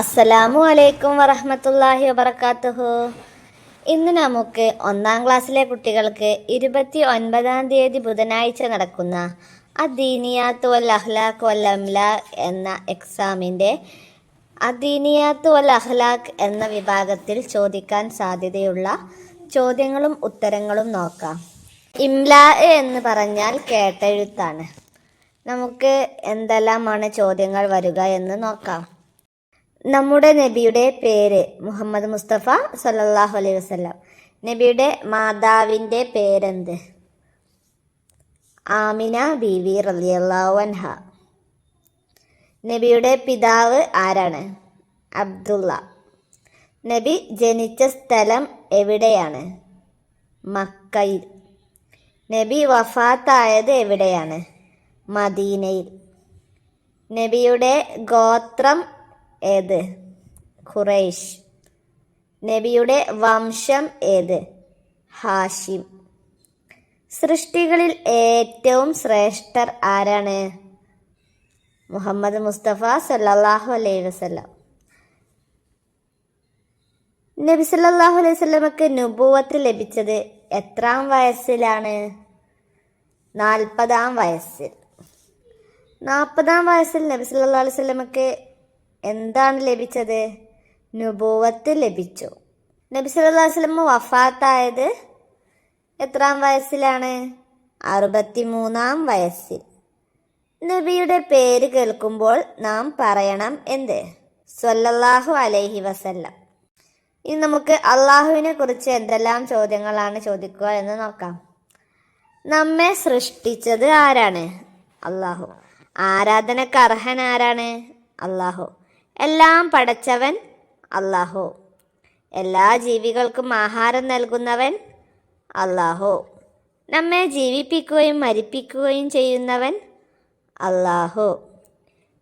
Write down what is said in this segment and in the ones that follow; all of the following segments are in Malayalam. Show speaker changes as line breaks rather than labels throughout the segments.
അസ്സലാമു അലൈക്കും വറഹമത്തല്ലാഹി വബർക്കാത്തുഹു ഇന്ന് നമുക്ക് ഒന്നാം ക്ലാസ്സിലെ കുട്ടികൾക്ക് ഇരുപത്തി ഒൻപതാം തീയതി ബുധനാഴ്ച നടക്കുന്ന അദീനിയാത്ത് വൽ അഹ്ലാഖ് വൽ അംല എന്ന എക്സാമിന്റെ അദീനിയാത്ത് വൽ അഹ്ലാഖ് എന്ന വിഭാഗത്തിൽ ചോദിക്കാൻ സാധ്യതയുള്ള ചോദ്യങ്ങളും ഉത്തരങ്ങളും നോക്കാം. ഇംലാ എന്ന് പറഞ്ഞാൽ കേട്ടെഴുത്താണ്. നമുക്ക് എന്തെല്ലാമാണ് ചോദ്യങ്ങൾ വരിക എന്ന് നോക്കാം. നമ്മുടെ നബിയുടെ പേര് മുഹമ്മദ് മുസ്തഫ സല്ലാഹു അലൈഹി വസല്ലം. നബിയുടെ മാതാവിന്റെ പേരെന്ത്? ആമിന ബീവി റളിയല്ലാഹു അൻഹ. നബിയുടെ പിതാവ് ആരാണ്? അബ്ദുള്ള. നബി ജനിച്ച സ്ഥലം എവിടെയാണ്? മക്കയിൽ. നബി വഫാത്തായത് എവിടെയാണ്? മദീനയിൽ. നബിയുടെ ഗോത്രം ഏത്? ഖുറൈഷ് നബിയുടെ വംശം ഏത്? ഹാഷിം. സൃഷ്ടികളിൽ ഏറ്റവും ശ്രേഷ്ഠർ ആരാണ്? മുഹമ്മദ് മുസ്തഫ സല്ലാഹു അലൈഹി വസല്ലം. നബി സല്ലാഹു അലൈഹി വസല്ലമക്ക് നുപൂവത്ത് ലഭിച്ചത് എത്രാം വയസ്സിലാണ്? നാൽപ്പതാം വയസ്സിൽ. നാൽപ്പതാം വയസ്സിൽ നബി സല്ലല്ലാഹു അലൈഹി വസല്ലമക്ക് എന്താണ് ലഭിച്ചത്? നുബുവത്ത് ലഭിച്ചു. നബി സല്ലാ അലൈഹി വഫാത്തായത് എത്രാം വയസ്സിലാണ്? അറുപത്തിമൂന്നാം വയസ്സിൽ. നബിയുടെ പേര് കേൾക്കുമ്പോൾ നാം പറയണം എന്ത്? സ്വല്ലല്ലാഹു അലൈഹി വസല്ലം. ഇനി നമുക്ക് അള്ളാഹുവിനെ കുറിച്ച് എന്തെല്ലാം ചോദ്യങ്ങളാണ് ചോദിക്കുക എന്ന് നോക്കാം. നമ്മെ സൃഷ്ടിച്ചത് ആരാണ്? അള്ളാഹു. ആരാധനക്ക് അർഹൻ ആരാണ്? അള്ളാഹു. എല്ലാം പടച്ചവൻ അള്ളാഹു എല്ലാ ജീവികൾക്കും ആഹാരം നൽകുന്നവൻ അള്ളാഹു നമ്മെ ജീവിപ്പിക്കുകയും മരിപ്പിക്കുകയും ചെയ്യുന്നവൻ അള്ളാഹു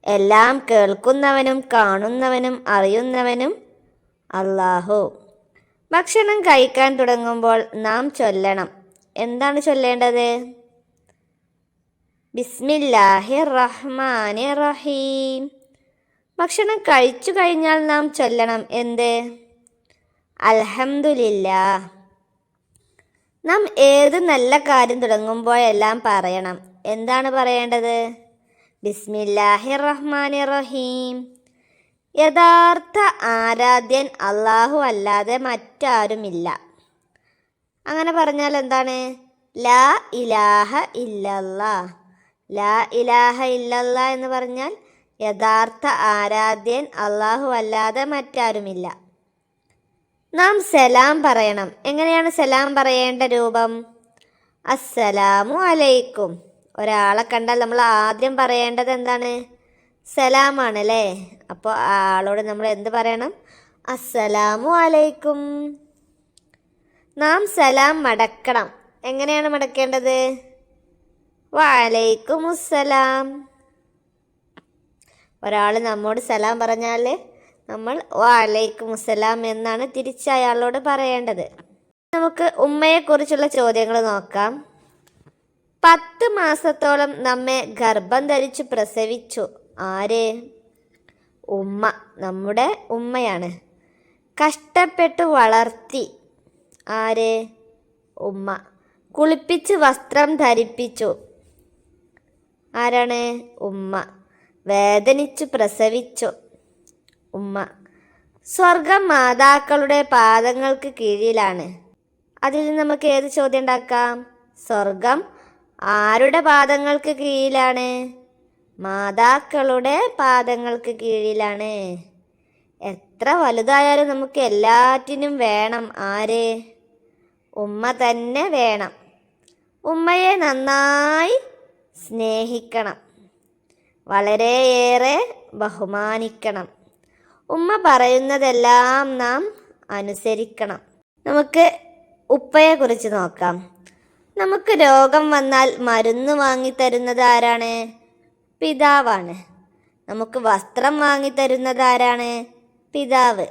എല്ലാം കേൾക്കുന്നവനും കാണുന്നവനും അറിയുന്നവനും അള്ളാഹു ഭക്ഷണം കഴിക്കാൻ തുടങ്ങുമ്പോൾ നാം ചൊല്ലണം. എന്താണ് ചൊല്ലേണ്ടത്? ബിസ്മില്ലാഹിർ റഹ്മാൻ റഹീം. ഭക്ഷണം കഴിച്ചു കഴിഞ്ഞാൽ നാം ചൊല്ലണം എന്ത്? അൽഹംദുലില്ലാ. നാം ഏത് നല്ല കാര്യം തുടങ്ങുമ്പോഴെല്ലാം പറയണം. എന്താണ് പറയേണ്ടത്? ബിസ്മില്ലാഹി റഹ്മാൻ റഹീം യഥാർത്ഥ ആരാധ്യൻ അള്ളാഹു അല്ലാതെ മറ്റാരുമില്ല. അങ്ങനെ പറഞ്ഞാൽ എന്താണ്? ലാ ഇലാഹ ഇല്ലല്ലാ. ലാ ഇലാഹ ഇല്ലല്ലാ എന്ന് പറഞ്ഞാൽ യഥാർത്ഥ ആരാധ്യൻ അള്ളാഹു അല്ലാതെ മറ്റാരുമില്ല. നാം സലാം പറയണം. എങ്ങനെയാണ് സലാം പറയേണ്ട രൂപം? അസ്സലാമു അലൈക്കും. ഒരാളെ കണ്ടാൽ നമ്മൾ ആദ്യം പറയേണ്ടത് എന്താണ്? സലാമാണ് അല്ലേ? അപ്പോൾ ആളോട് നമ്മൾ എന്ത് പറയണം? അസ്സലാമു അലൈക്കും. നാം സലാം മടക്കണം. എങ്ങനെയാണ് മടക്കേണ്ടത്? വലൈക്കും അസ്സലാം ഒരാൾ നമ്മോട് സലാം പറഞ്ഞാൽ നമ്മൾ വാലൈക്കും സലാം എന്നാണ് തിരിച്ച് അയാളോട് പറയേണ്ടത്. നമുക്ക് ഉമ്മയെക്കുറിച്ചുള്ള ചോദ്യങ്ങൾ നോക്കാം. പത്ത് മാസത്തോളം നമ്മെ ഗർഭം ധരിച്ചു പ്രസവിച്ചു. ആര്? ഉമ്മ. നമ്മുടെ ഉമ്മയാണ്. കഷ്ടപ്പെട്ട് വളർത്തി. ആര്? ഉമ്മ. കുളിപ്പിച്ച് വസ്ത്രം ധരിപ്പിച്ചു. ആരാണ്? ഉമ്മ. വേദനിച്ചു പ്രസവിച്ചു. ഉമ്മ സ്വർഗം മാതാക്കളുടെ പാദങ്ങൾക്ക് കീഴിലാണ്. അതിൽ നമുക്ക് ഏത് ചോദ്യം ഉണ്ടാക്കാം? സ്വർഗം ആരുടെ പാദങ്ങൾക്ക് കീഴിലാണ്? മാതാക്കളുടെ പാദങ്ങൾക്ക് കീഴിലാണ്. എത്ര വലുതായാലും നമുക്ക് എല്ലാറ്റിനും വേണം. ആര്? ഉമ്മ തന്നെ വേണം. ഉമ്മയെ നന്നായി സ്നേഹിക്കണം. വളരെയേറെ ബഹുമാനിക്കണം. ഉമ്മ പറയുന്നതെല്ലാം നാം അനുസരിക്കണം. നമുക്ക് ഉപ്പയെ കുറിച്ച് നോക്കാം. നമുക്ക് രോഗം വന്നാൽ മരുന്ന് വാങ്ങിത്തരുന്നത് ആരാണ്? പിതാവാണ്. നമുക്ക് വസ്ത്രം വാങ്ങിത്തരുന്നത് ആരാണ്? പിതാവ്.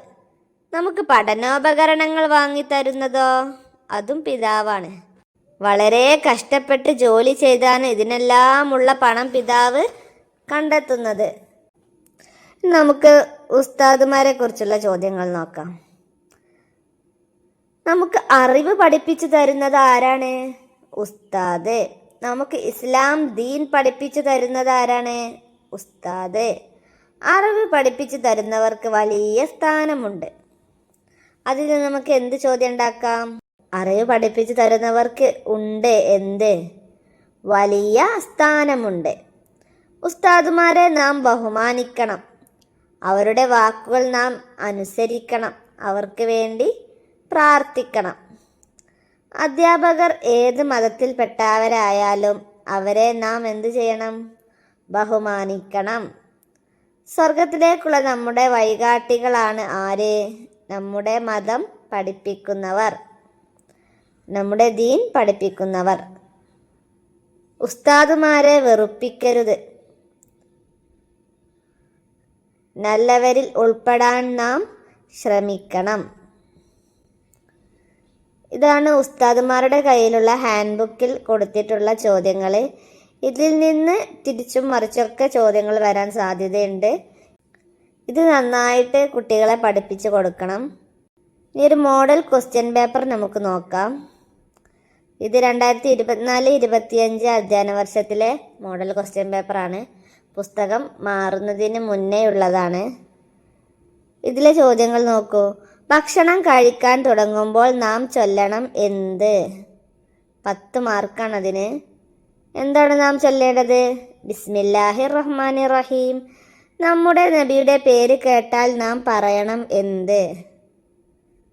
നമുക്ക് പഠനോപകരണങ്ങൾ വാങ്ങിത്തരുന്നതോ? അതും പിതാവാണ്. വളരെ കഷ്ടപ്പെട്ട് ജോലി ചെയ്താണ് ഇതിനെല്ലാമുള്ള പണം പിതാവ് കണ്ടെത്തുന്നത്. നമുക്ക് ഉസ്താദുമാരെ കുറിച്ചുള്ള ചോദ്യങ്ങൾ നോക്കാം. നമുക്ക് അറിവ് പഠിപ്പിച്ചു തരുന്നത് ആരാണ്? ഉസ്താദ്. നമുക്ക് ഇസ്ലാം ദീൻ പഠിപ്പിച്ചു തരുന്നത് ആരാണ്? ഉസ്താദ്. അറിവ് പഠിപ്പിച്ചു തരുന്നവർക്ക് വലിയ സ്ഥാനമുണ്ട്. അതിൽ നമുക്ക് എന്ത് ചോദ്യം ഉണ്ടാക്കാം? അറിവ് പഠിപ്പിച്ചു തരുന്നവർക്ക് ഉണ്ട് എന്ത്? വലിയ സ്ഥാനമുണ്ട്. ഉസ്താദുമാരെ നാം ബഹുമാനിക്കണം. അവരുടെ വാക്കുകൾ നാം അനുസരിക്കണം. അവർക്ക് വേണ്ടി പ്രാർത്ഥിക്കണം. അധ്യാപകർ ഏത് മതത്തിൽപ്പെട്ടവരായാലും അവരെ നാം എന്ത് ചെയ്യണം? ബഹുമാനിക്കണം. സ്വർഗത്തിലേക്കുള്ള നമ്മുടെ വഴികാട്ടികളാണ് ആര്? നമ്മുടെ മതം പഠിപ്പിക്കുന്നവർ. നമ്മുടെ ദീൻ പഠിപ്പിക്കുന്നവർ. ഉസ്താദുമാരെ വെറുപ്പിക്കരുത്. നല്ലവരിൽ ഉൾപ്പെടാൻ നാം ശ്രമിക്കണം. ഇതാണ് ഉസ്താദുമാരുടെ കയ്യിലുള്ള ഹാൻഡ് ബുക്കിൽ കൊടുത്തിട്ടുള്ള ചോദ്യങ്ങൾ ഇതിൽ നിന്ന് തിരിച്ചും മറിച്ചൊക്കെ ചോദ്യങ്ങൾ വരാൻ സാധ്യതയുണ്ട്. ഇത് നന്നായിട്ട് കുട്ടികളെ പഠിപ്പിച്ചു കൊടുക്കണം. ഇനി ഒരു മോഡൽ ക്വസ്റ്റ്യൻ പേപ്പർ നമുക്ക് നോക്കാം. ഇത് രണ്ടായിരത്തി ഇരുപത്തിനാല് ഇരുപത്തിയഞ്ച് അധ്യയന വർഷത്തിലെ മോഡൽ ക്വസ്റ്റ്യൻ പേപ്പറാണ്. പുസ്തകം മാറുന്നതിന് മുന്നേ ഉള്ളതാണ്. ഇതിലെ ചോദ്യങ്ങൾ നോക്കൂ. ഭക്ഷണം കഴിക്കാൻ തുടങ്ങുമ്പോൾ നാം ചൊല്ലണം എന്ത്? പത്ത് മാർക്കാണ് അതിന്. എന്താണ് നാം ചൊല്ലേണ്ടത്? ബിസ്മില്ലാഹി റഹ്മാൻ റഹീം നമ്മുടെ നബിയുടെ പേര് കേട്ടാൽ നാം പറയണം എന്ത്?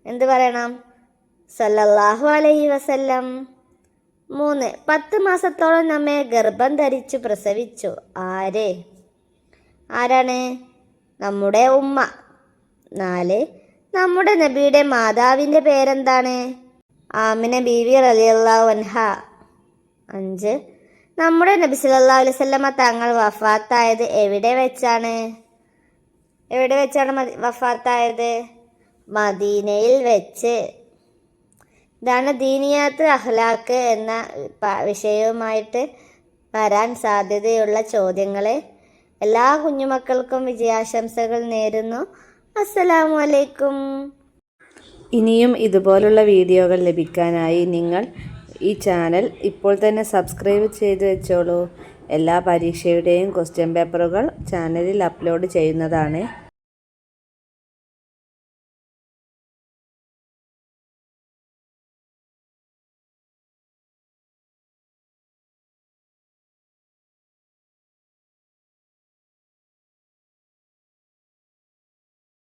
എന്ത് പറയണം? സല്ലല്ലാഹു അലൈഹി വസല്ലം. മൂന്ന്. പത്ത് മാസത്തോളം നമ്മെ ഗർഭം ധരിച്ചു പ്രസവിച്ചു. ആര്? ആരാണ്? നമ്മുടെ ഉമ്മ. നാല്. നമ്മുടെ നബിയുടെ മാതാവിന്റെ പേരെന്താണ്? ആമിന ബീവി റലിയല്ലാഹു അൻഹ. അഞ്ച്. നമ്മുടെ നബി സല്ലല്ലാഹു അലൈഹി വസല്ലമ തങ്ങൾ വഫാത്തായത് എവിടെ വെച്ചാണ്? എവിടെ വെച്ചാണ് വഫാത്തായത്? മദീനയിൽ വെച്ച്. ഇതാണ് ദീനിയാത്ത് അഹ്ലാക്ക് എന്ന വിഷയവുമായിട്ട് വരാൻ സാധ്യതയുള്ള ചോദ്യങ്ങളെ. എല്ലാ കുഞ്ഞുമക്കൾക്കും വിജയാശംസകൾ നേരുന്നു. അസ്സലാമു അലൈക്കും
ഇനിയും ഇതുപോലുള്ള വീഡിയോകൾ ലഭിക്കാനായി നിങ്ങൾ ഈ ചാനൽ ഇപ്പോൾ തന്നെ സബ്സ്ക്രൈബ് ചെയ്ത് വെച്ചോളൂ. എല്ലാ പരീക്ഷയുടെയും ക്വസ്റ്റ്യൻ പേപ്പറുകൾ ചാനലിൽ അപ്ലോഡ് ചെയ്യുന്നതാണ്.